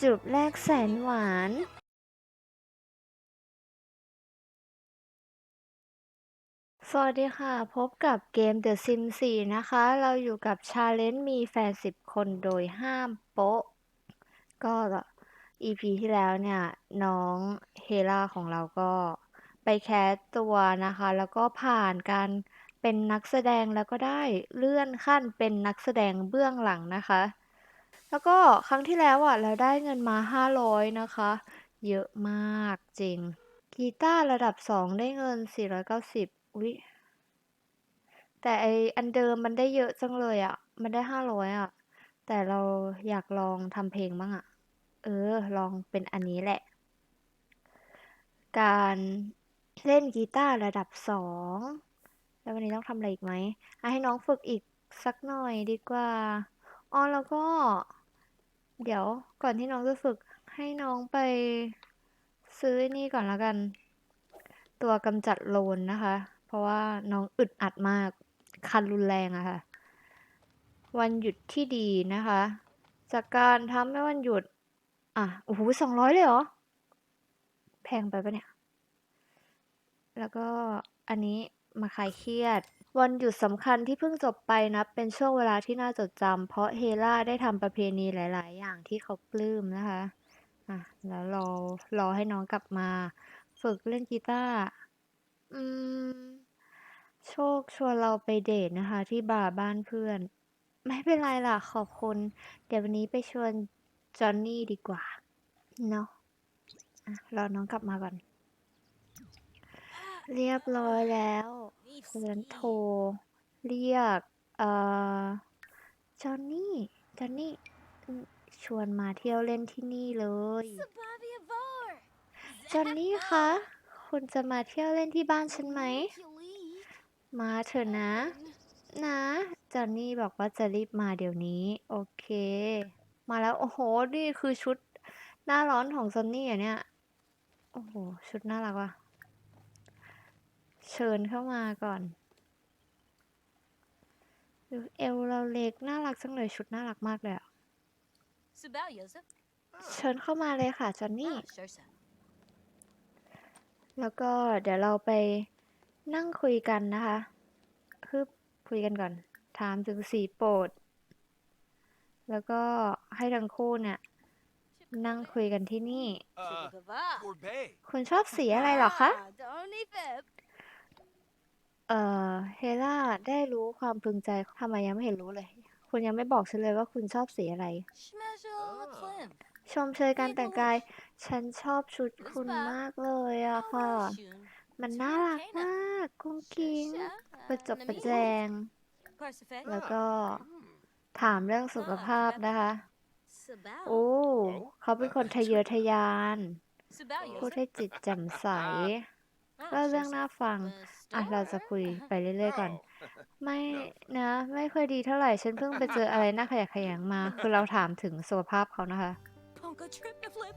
จูบแรกแสนหวานสวัสดีค่ะ พบกับเกม The Sims 4 นะคะ เราอยู่กับ Challenge มีแฟน 10 คนโดยห้ามโป๊ะ ก็ EP ที่แล้วเนี่ย น้องเฮล่าของเราก็ไปแคสตัวนะคะ แล้วก็ผ่านการ เป็นนักแสดงแล้วก็ได้เลื่อนขั้นเป็นนักแสดงเบื้องหลังนะคะ แล้วก็ครั้งที่แล้วอะเราได้เงินมา 500 นะคะ เยอะมากจริง กีตาร์ระดับ 2 ได้เงิน 490 อุ๊ย แต่ไออันเดิมมันได้เยอะจังเลยอะ มันได้ 500 อะ แต่เราอยากลองทำเพลงบ้างอะ เออ ลองเป็นอันนี้แหละ การเล่นกีตาร์ระดับ 2 แล้ววันนี้ต้องทำอะไรอีกไหมอะให้น้องฝึกอีกสักหน่อยดีกว่า อ๋อแล้วก็ เดี๋ยวก่อนที่น้องจะฝึกให้น้องไปซื้อไอ้นี่ก่อนและกัน ตัวกำจัดโลนนะคะ เพราะว่าน้องอึดอัดมาก คันรุนแรงอะค่ะ วันหยุดที่ดีนะคะ จากการทำให้วันหยุด อะ โอ้โหสองร้อยเลยเหรอ แพงไปปะเนี่ย แล้วก็อันนี้ มาคลายเครียด วันหยุดสำคัญที่เพิ่งจบไปนับเป็นช่วงเวลาที่น่าจดจำเพราะเฮล่าได้ทำประเพณีหลาย ๆ อย่างที่เขาปลื้มนะคะอะแล้วรอรอให้น้องกลับมา ฝึกเล่นกีตาร์อืมโชคชวนเราไปเดทนะคะ ที่บาร์บ้านเพื่อน ไม่เป็นไรล่ะขอบคุณ เดี๋ยววันนี้ไปชวนจอนนี่ดีกว่าเนาะอะรอน้องกลับมาก่อน เรียบร้อยแล้วเพื่อนโทร เรียก เอ่อ จอนนี่ จอนนี่อืมชวนมาเที่ยวเล่นที่นี่เลย จอนนี่คะ คุณจะมาเที่ยวเล่นที่บ้านฉันไหม มาเถอะนะ นะ จอนนี่บอกว่าจะรีบมาเดี๋ยวนี้ โอเค มาแล้ว โอ้โห นี่คือชุดหน้าร้อนของจอนนี่อะเนี่ย โอ้โห ชุดน่ารักว่ะ เชิญเข้ามาก่อนดูเอวเราเล็กน่ารักจังเลยชุดน่ารักมากเลยอะ Subao Joseph? เชิญเข้ามาเลยค่ะจอนนี่ Ah, sure, sir. แล้วก็เดี๋ยวเราไปนั่งคุยกันนะคะคือคุยกันก่อน ถามถึงสีโปรด แล้วก็ให้ทั้งคู่เนี่ยนั่งคุยกันที่นี่ Uh, Chibukava. Corbet. คุณชอบสีอะไรเหรอคะ Ah, Donny Pip. เอ่อ เฮล่าได้รู้ความพึงใจ ทำไมยังไม่เห็นรู้เลย คุณยังไม่บอกฉันเลยว่าคุณชอบสีอะไร Schmezzle Ah. Klim. ชมเชยการแต่งกาย ฉันชอบชุดคุณมากเลยอะค่ะ Shun. มันน่ารักมากกุ้งกิ้ง Shisha. ประจบประแจง Parsifal. แล้วก็ถามเรื่องสุขภาพนะคะ Subao. โอ้ เขาเป็นคนทะเยอทะยาน Subao พูด Joseph. ให้จิตแจ่มใส Ah, เล่า sure, เรื่อง sir. น่าฟัง The อะเรา store. จะคุยไปเรื่อยๆก่อน Oh. ไม่นะ ไม่ค่อยดีเท่าไหร่ฉันเพิ่งไปเจออะไรน่าขยะแขยงมา คือเราถามถึงสุขภาพเขานะคะ Ponko trip to flip.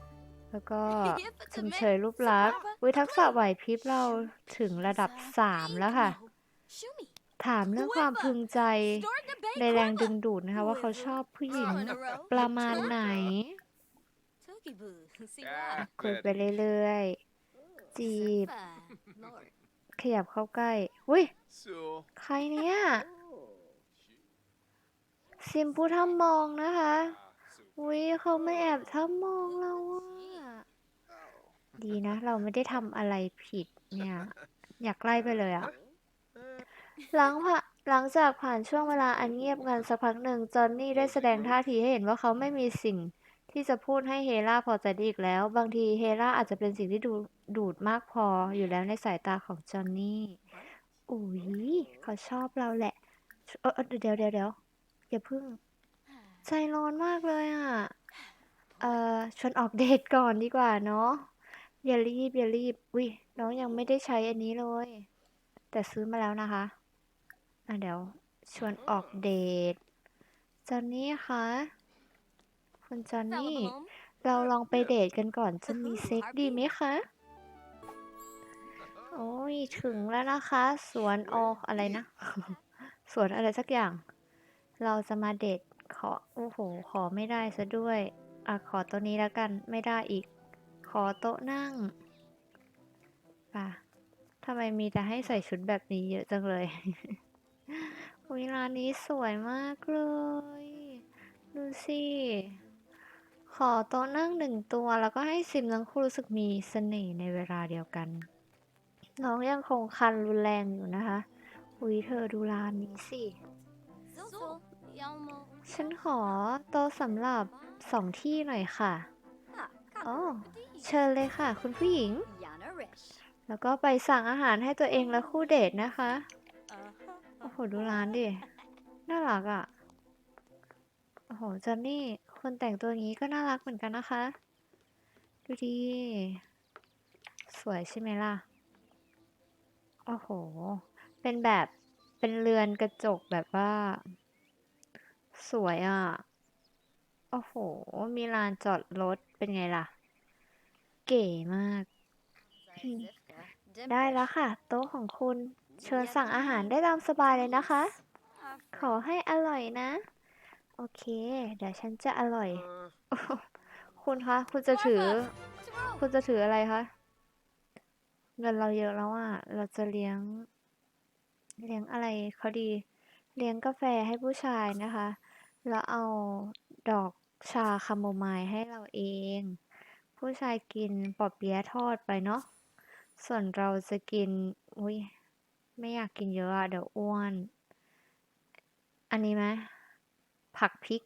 แล้วก็ If it's ช a ม man, เชยรูปลักษณ์ Sababa, วิทักษะ Klim. ไหวพริบเราถึงระดับสามแล้วค่ะ Shumi. ถามเรื่องความพึงใจ Starting to bake ในแรง Korma. ดึงดูดนะคะ ว่าเขาชอบผู้หญิง Oh, in a row. ประมาณไหน Tookie boo. See Ah. why? คุยไปเรื่อยๆ จีบ Super. Lord. ขยับเข้าใกล้อุ้ย So. ใครเนี่ย Oh. ซิมพูทำมองนะคะ Ah, so. อุ้ยเขาไม่แอบทำมองเราอะดีนะ เราไม่ได้ทำอะไรผิดเนี่ย อยากไล่ไปเลยอะหลังผ่าหลังจากผ่านช่วงเวลาอันเงียบงันสักพักหนึ่งจอนนี่ได้แสดงท่าทีให้เห็นว่าเขาไม่มีสิ่ง ที่จะพูดให้เฮล่าพอใจได้อีกแล้ว บางทีเฮล่าอาจจะเป็นสิ่งที่ดูดูดมากพออยู่แล้วในสายตาของจอนนี่อุ้ยเขาชอบเราแหละเออเออเดี๋ยวเดี๋ยวเดี๋ยวอย่าพึ่ง ใจร้อนมากเลยอะ เอ่อชวนออกเดทก่อนดีกว่าเนาะอย่ารีบอย่ารีบอุ้ยน้องยังไม่ได้ใช้อันนี้เลย แต่ซื้อมาแล้วนะคะอะเดี๋ยวชวนออกเดทจอนนี่คะ คุณจอนนี่ Fella เราลองไปเดทกันก่อนจะมีเซ็กดีไหมคะ โอ้ย ถึงแล้วนะคะ สวนออกอะไรนะ สวนอะไรสักอย่าง เราจะมาเดทขอ โอ้โห ขอไม่ได้ซะด้วย อะ ขอโต๊ะนี้แล้วกัน ไม่ได้อีก ขอโต๊ะนั่ง ป่ะทำไมมีแต่ให้ใส่ชุดแบบนี้เยอะจังเลยอุ๊ยร้านนี้สวยมากเลย ดูสิ ขอโต๊ะนั่งหนึ่งตัวแล้วก็ให้ซิมทั้งคู่รู้สึกมีเสน่ห์ในเวลาเดียวกัน น้องยังคงคันรุนแรงอยู่นะคะ อุ๊ยเธอดูร้านนี้สิ ฉันขอโต๊ะสำหรับสองที่หน่อยค่ะ Ah, Oh. Kakuri เชิญเลยค่ะ คุณผู้หญิง แล้วก็ไปสั่งอาหารให้ตัวเองและคู่เดทนะคะ โอ้โห ดูร้านดิ น่ารักอะ โอ้โหจอนนี่ คนแต่งตัวนี้ก็น่ารักเหมือนกันนะคะ ดูดี สวยใช่ไหมล่ะ โอ้โห เป็นแบบเป็นเรือนกระจกแบบว่า สวยอะ โอ้โห มีลานจอดรถเป็นไงล่ะ เก๋มาก ได้แล้วค่ะ โต๊ะของคุณ เชิญสั่งอาหารได้ตามสบายเลยนะคะ ขอให้อร่อยนะ โอเค เดี๋ยวฉันจะอร่อย คุณคะ คุณจะถือ คุณจะถืออะไรคะ เงินเราเยอะแล้วอะ เราจะเลี้ยง เลี้ยงอะไรเขาดี เลี้ยงกาแฟให้ผู้ชายนะคะ แล้วเอาดอกชาคาโมไมล์ให้เราเอง ผู้ชายกินปอเปี๊ยะทอดไปเนาะ ส่วนเราจะกิน อุ้ยไม่อยากกินเยอะอะเดี๋ยวอ้วน อันนี้ไหม ผักพริก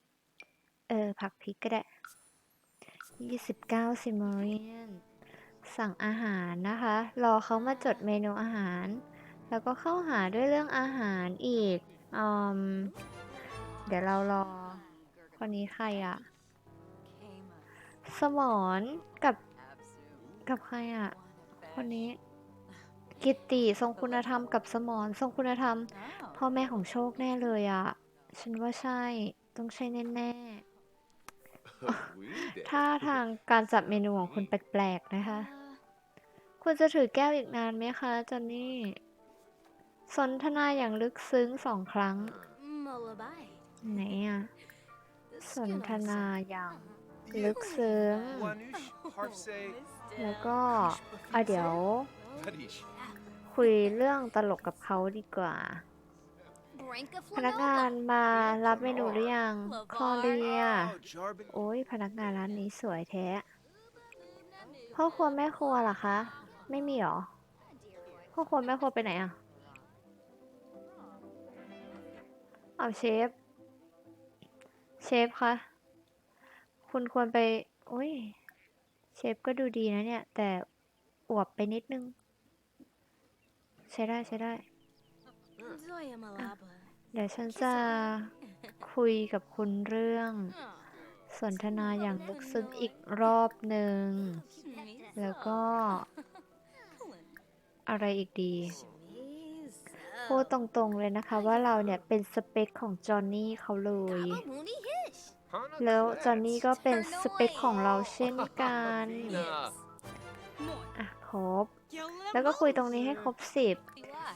เออ ผักพริกก็ได้ยี่สิบเก้าซิมเมอรีนสั่งอาหารนะคะ รอเขามาจดเมนูอาหาร แล้วก็เข้าหาด้วยเรื่องอาหารอีกอืมเดี๋ยวเรารอ คนนี้ใครอะสมอนกับ กับใครอะคนนี้ กิตติทรงคุณธรรมกับสมอนทรงคุณธรรม พ่อแม่ของโชคแน่เลยอะฉันว่าใช่ ต้องใช่แน่ๆท่าทางการจับเมนูของคุณแปลกๆนะคะ คุณจะถือแก้วอีกนานไหมคะจอนนี่ สนทนาอย่างลึกซึ้งสองครั้ง Mullaby. ไหนอะ The สน skin ท of นา Sam. อย่างลึกซึ้ง Wanush, Harsay, แล้วก็อะเดี๋ยว Hadish. คุยเรื่องตลกกับเขาดีกว่า Branka พนักงานมารับเมนูหรือยังคลอเรีย Oh, Jarbin. โอ้ยพนักงานร้านนี้สวยแท้ พ่อครัวแม่ครัวล่ะคะ ไม่มีหรอ พ่อครัวแม่ครัวไปไหนอะเอาเชฟ เชฟคะ คุณควรไป โอ้ย เชฟก็ดูดีนะเนี่ย แต่อวบไปนิดนึง ใช้ได้ใช้ได้ Zoya Malaba. เดี๋ยวฉันจะคุยกับคุณเรื่องสนทนาอย่างลึกซึ้งอีกรอบหนึ่ง แล้วก็ อะไรอีกดี พูดตรงๆเลยนะคะว่าเราเนี่ยเป็นสเปคของจอห์นนี่เขาเลย แล้วจอห์นนี่ก็เป็นสเปคของเราเช่นกันอะครบ แล้วก็คุยตรงนี้ให้ครบสิบ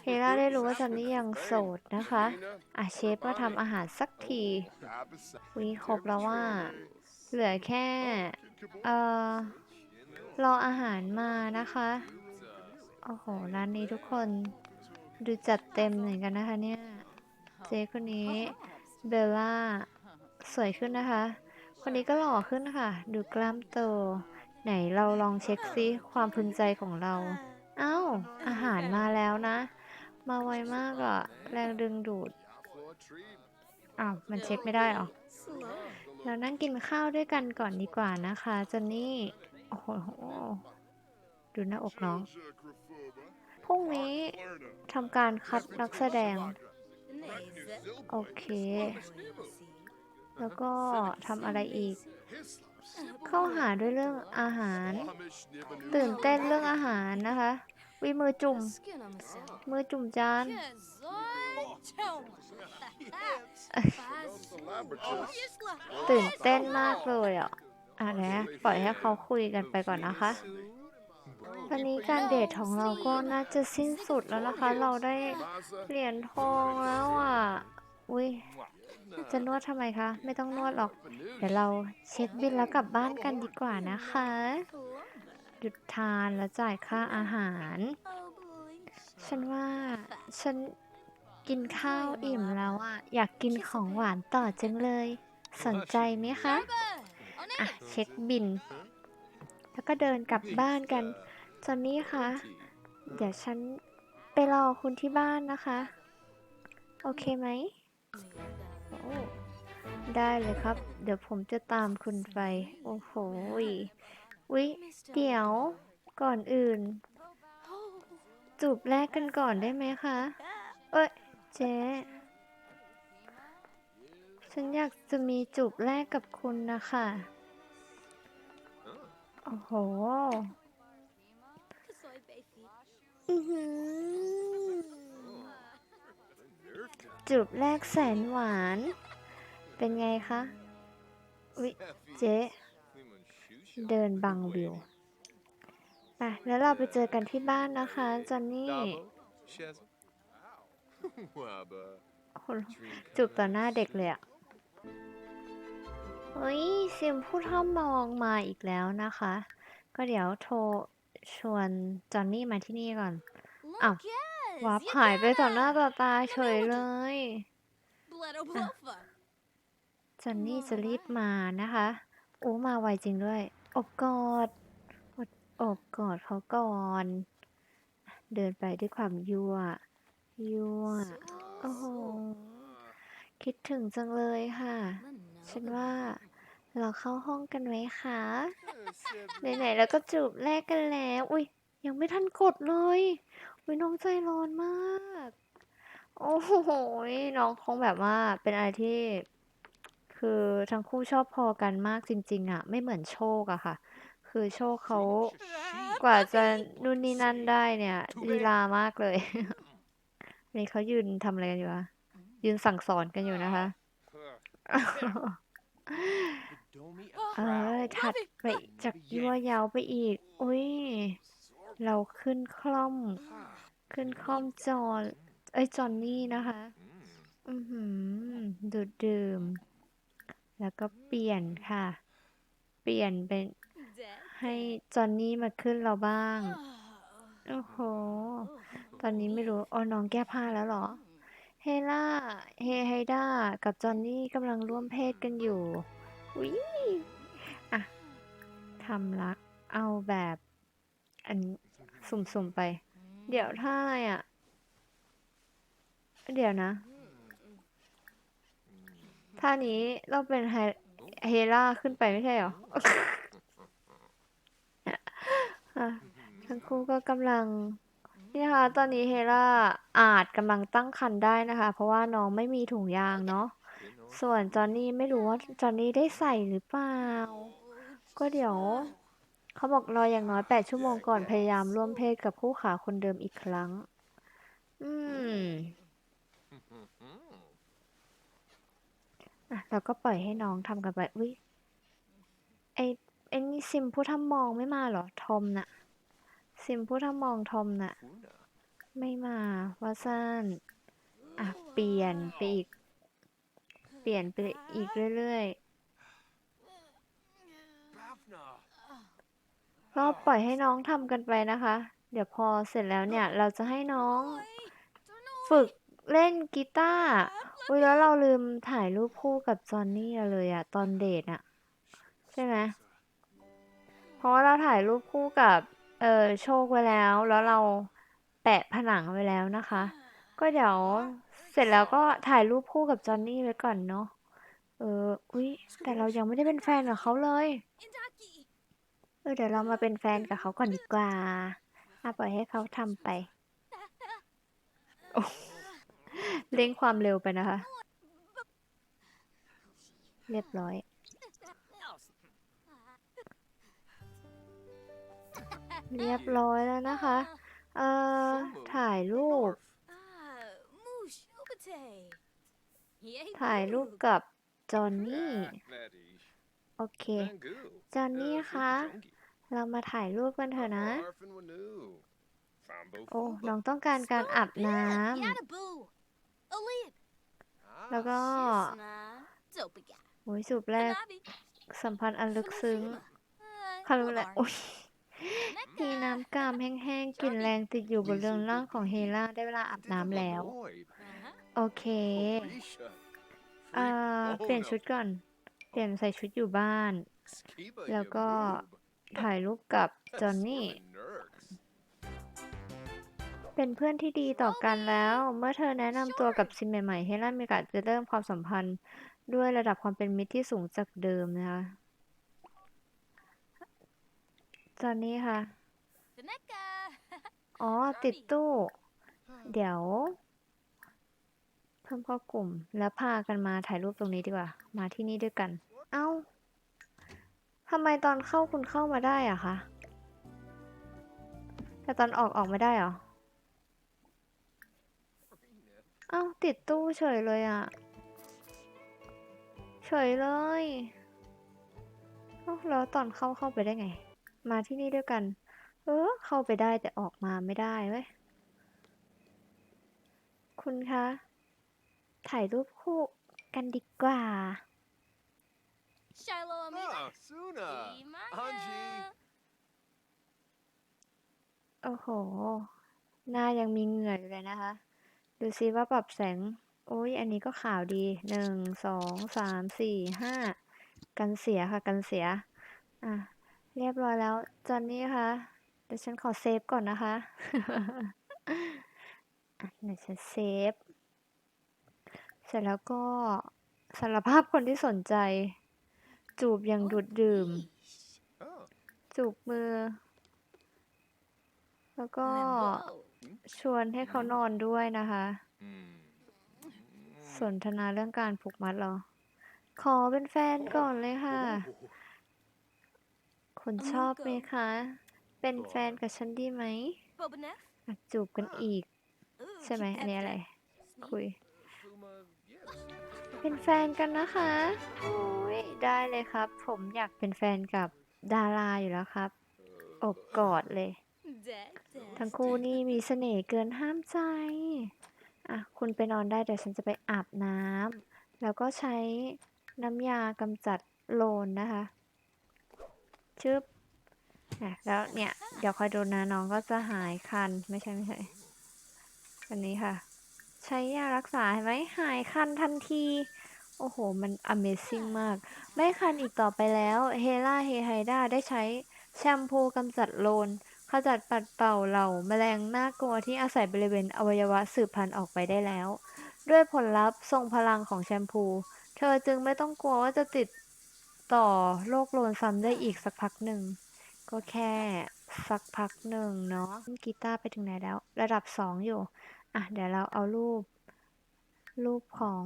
เฮล่าได้รู้ว่าจอห์นนี่ยังโสดนะคะอะเชฟมาทำอาหารสักทีวีครบแล้วว่า เหลือแค่ เอ่อ รออาหารมานะคะ โอ้โห ร้านนี้ทุกคนดูจัดเต็มเหมือนกันนะคะเนี่ย เจ๊คนนี้เบลล่า สวยขึ้นนะคะ คนนี้ก็หล่อขึ้นค่ะ ดูกล้ามโต ไหนเราลองเช็คซิความพึงใจของเรา เอ้า อาหารมาแล้วนะ มาไวมากอะแรงดึงดูด อ้าว มันเช็คไม่ได้เหรอ เรานั่งกินข้าวด้วยกันก่อนดีกว่านะคะจนนี่ โอ้โห ดูหน้าอกน้อง พรุ่งนี้ทำการคัดนักแสดง โอเค แล้วก็ทำอะไรอีก เข้าหาด้วยเรื่องอาหาร ตื่นเต้นเรื่องอาหารนะคะ วิมือจุ่ม Skin on myself. มือจุ่มจาน ตื่นเต้นมากเลยอะอะเดี๋ยวปล่อยให้เขาคุยกันไปก่อนนะคะตอนนี้การเดทของเราก็น่าจะสิ้นสุดแล้วนะคะ เราได้เหรียญทองแล้วอะ อุ้ยจะนวดทำไมคะ ไม่ต้องนวดหรอก เดี๋ยวเราเช็คบิลแล้วกลับบ้านกันดีกว่านะคะ หยุดทานแล้วจ่ายค่าอาหาร ฉันว่าฉันกินข้าวอิ่มแล้วอะอยากกินของหวานต่อจังเลย สนใจไหมคะ อะ เช็คบิน แล้วก็เดินกลับบ้านกัน จอนนี่คะ เดี๋ยวฉันไปรอคุณที่บ้านนะคะ โอเคไหม ได้เลยครับ เดี๋ยวผมจะตามคุณไป โอ้โห ยวิเดี๋ยว ก่อนอื่น จูบแรกกันก่อนได้ไหมคะ เอ้ย เจ๊ ฉันอยากจะมีจูบแรกกับคุณนะคะ โอ้โห อื้อหือจูบแรกแสนหวาน เป็นไงคะ อุ๊ย เจ๊ เดินบังวิวไปแล้วเราไปเจอกันที่บ้านนะคะจอนนี่คนจูบต่อหน้าเด็กเลยอะเฮ้ยซิมผู้เท่ามองมาอีกแล้วนะคะ ก็เดี๋ยวโทรชวนจอนนี่มาที่นี่ก่อนอ้าววาร์ปหายไปต่อหน้าต่อตาเฉยเลยจอนนี่จะรีบมานะคะโอ้มาไวจริงด้วย อบกอดอบอบกอดเขาก่อน เดินไปด้วยความยั่ว ยั่ว โอ้โห คิดถึงจังเลยค่ะ ฉันว่าเราเข้าห้องกันไหมคะ ไหนๆแล้วก็จูบแรกกันแล้ว อุ้ยยังไม่ทันกดเลย อุ้ยน้องใจร้อนมาก โอ้โห น้องคงแบบว่าเป็นอะไรที่ คือทั้งคู่ชอบพอกันมากจริง ๆอะไม่เหมือนโชคอะค่ะ คือโชคเขากว่าจะนู่นนี่นั่นได้เนี่ยลีลามากเลย นี่เขายืนทำอะไรกันอยู่อะยืนสั่งสอนกันอยู่นะคะ เออถัดไปจากยั่วยาวไปอีก อุ้ย เราขึ้นคล่อม ขึ้นคล่อมจอนเอ้ยจอนนี่นะคะ อือหือดูดดื่ม แล้วก็เปลี่ยนค่ะ เปลี่ยนเป็นให้จอนนี่มาขึ้นเราบ้าง โอ้โห ตอนนี้ไม่รู้อ๋อน้องแก้ผ้าแล้วเหรอ เฮล่า เฮไฮด้า กับจอนนี่กำลังร่วมเพศกันอยู่อุ๊ยอะทำรัก เอาแบบ อันสุ่มๆไป เดี๋ยวท่าอะไรอะ เดี๋ยวนะ ท่านี้เราเป็นไฮเฮล่าขึ้นไปไม่ใช่หรอ ทั้งคู่ก็กำลัง นี่นะคะ ตอนนี้เฮล่าอาจกำลังตั้งครรภ์ได้นะคะ เพราะว่าน้องไม่มีถุงยางเนาะ ส่วนจอนนี่ไม่รู้ว่าจอนนี่ได้ใส่หรือเปล่า ก็เดี๋ยว เขาบอกรออย่างน้อย 8 ชั่วโมงก่อนพยายามร่วมเพศกับคู่ขาคนเดิมอีกครั้ง อืม อะเราก็ปล่อยให้น้องทำกันไปอุ้ยไอไอนี่ซิมผู้ทำมองไม่มาเหรอทอมน่ะ ซิมผู้ทำมองทอมน่ะ ไม่มาว่าสั้นอะเปลี่ยนไปอีก เปลี่ยนไปอีกเรื่อยๆ ก็ปล่อยให้น้องทำกันไปนะคะ เดี๋ยวพอเสร็จแล้วเนี่ย เราจะให้น้องฝึก เล่นกีตาร์อุ้ยแล้วเราลืมถ่ายรูปคู่กับจอนนี่เลยอะตอนเดทอะใช่ไหมเพราะว่าเราถ่ายรูปคู่กับเออโชคไว้แล้ว แล้วเราแปะผนังไว้แล้วนะคะ ก็เดี๋ยวเสร็จแล้วก็ถ่ายรูปคู่กับจอนนี่ไว้ก่อนเนาะเอออุ้ยแต่เรายังไม่ได้เป็นแฟนกับเขาเลยเออเดี๋ยวเรามาเป็นแฟนกับเขาก่อนดีกว่าอะปล่อยให้เขาทำไปโอ้ เร่งความเร็วไปนะคะ เรียบร้อย เรียบร้อยแล้วนะคะ เอ่อ ถ่ายรูป ถ่ายรูปกับจอนนี่ โอเค จอนนี่คะ เรามาถ่ายรูปกันเถอะนะ โอ้ น้องต้องการการอาบน้ำ แล้วก็ Shisna. Zopiga. โอ้ยจูบแรก Hanabi. สัมพันธ์อันลึกซึ้ง Uh, เขารู้แล้ว Olar. โอ้ยมีน้ำกามแห้งๆกลิ่นแรงติดอยู่บนเรือนร่างของเฮล่าได้เวลาอาบน้ำแล้ว Uh-huh. โอเค เอ่อ เปลี่ยนชุดก่อน เปลี่ยนใส่ชุดอยู่บ้าน แล้วก็ถ่ายรูปกับจอนนี่ เป็นเพื่อนที่ดีต่อกันแล้ว เมื่อเธอแนะนำตัวกับซิมใหม่ๆ เฮล่ามีโอกาสจะเริ่มความสัมพันธ์ด้วยระดับความเป็นมิตรที่สูงจากเดิมนะคะจอนนี่ค่ะ Taneka. อ๋อ ติดตู้ เดี๋ยว เพิ่มเข้ากลุ่ม แล้วพากันมาถ่ายรูปตรงนี้ดีกว่า มาที่นี่ด้วยกัน เอ้าทำไมตอนเข้าคุณเข้ามาได้อะคะ แต่ตอนออกออกไม่ได้เหรอ เอ้าติดตู้เฉยเลยอะเฉยเลยเอ้าแล้วตอนเข้าเข้าไปได้ไง มาที่นี่ด้วยกัน เออเข้าไปได้แต่ออกมาไม่ได้เว้ยคุณคะ ถ่ายรูปคู่กันดีกว่า Shiloh Amina. Ah, Suna. Imaya. Anji. โอ้โห หน้ายังมีเหงื่ออยู่เลยนะคะ ดูซิว่าปรับแสง โอ้ย อันนี้ก็ขาวดีหนึ่งสองสามสี่ห้ากันเสียค่ะกันเสีย อะ เรียบร้อยแล้ว จอนนี่คะเดี๋ยวฉันขอเซฟก่อนนะคะอะเดี๋ยวฉันเซฟ เสร็จแล้วก็สารภาพคนที่สนใจ จูบอย่างดูดดื่ม จูบมือ แล้วก็ ชวนให้เขานอนด้วยนะคะ Hmm. สนทนาเรื่องการผูกมัดเหรอ ขอเป็นแฟนก่อนเลยค่ะ คุณชอบไหมคะ เป็นแฟนกับฉันดีไหม Bobanef. อะจูบกันอีก Ooh, ใช่ไหมอันนี้อะไร Sneak. คุย Fuma, yes. เป็นแฟนกันนะคะโอ้ยได้เลยครับ ผมอยากเป็นแฟนกับดาราอยู่แล้วครับ อบกอดเลย Dead, dead. ทั้งคู่นี่มีเสน่ห์เกินห้ามใจ อะ คุณไปนอนได้เดี๋ยวฉันจะไปอาบน้ำแล้วก็ใช้น้ำยากำจัดโลนนะคะชึบอะแล้วเนี่ย เดี๋ยวคอยดูนะน้องก็จะหายคัน ไม่ใช่ไม่ใช่อันนี้ค่ะ ใช้ยารักษาเห็นไหมหายคันทันที โอ้โห มัน Amazing มาก ไม่คันอีกต่อไปแล้ว เฮล่าเฮไฮด้าได้ใช้แชมพูกำจัดโลน จัดปัดเป่าเหล่าแมลงน่ากลัวที่อาศัยบริเวณอวัยวะสืบพันธุ์ออกไปได้แล้ว ด้วยผลลัพธ์ทรงพลังของแชมพู เธอจึงไม่ต้องกลัวว่าจะติดต่อโรคโลนซ้ำได้อีกสักพักหนึ่ง ก็แค่สักพักหนึ่งเนาะกีตาร์ไปถึงไหนแล้ว ระดับสองอยู่ อะ เดี๋ยวเราเอารูป รูปของ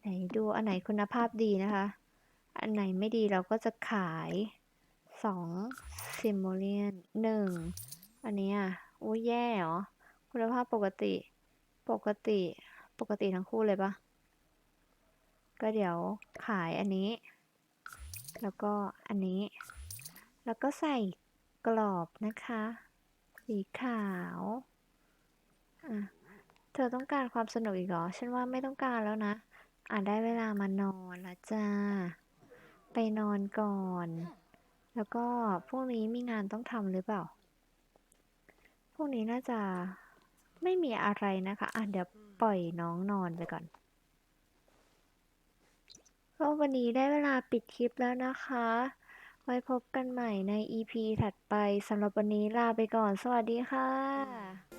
ไหนดูอันไหนคุณภาพดีนะคะ อันไหนไม่ดีเราก็จะขาย สองซิมโมเลียนหนึ่งอันนี้อะโอ้ยแย่เหรอ คุณภาพปกติ ปกติ ปกติทั้งคู่เลยปะก็เดี๋ยวขายอันนี้ แล้วก็อันนี้ แล้วก็ใส่กรอบนะคะ สีขาวอะเธอต้องการความสนุกอีกเหรอ ฉันว่าไม่ต้องการแล้วนะ อะได้เวลามานอนแล้วจ้า ไปนอนก่อน แล้วก็พรุ่งนี้มีงานต้องทำหรือเปล่าพรุ่งนี้น่าจะไม่มีอะไรนะคะอะเดี๋ยวปล่อยน้องนอนไปก่อนก็วันนี้ได้เวลาปิดคลิปแล้วนะคะ ไว้พบกันใหม่ใน EP ถัดไปสำหรับวันนี้ลาไปก่อน สวัสดีค่ะ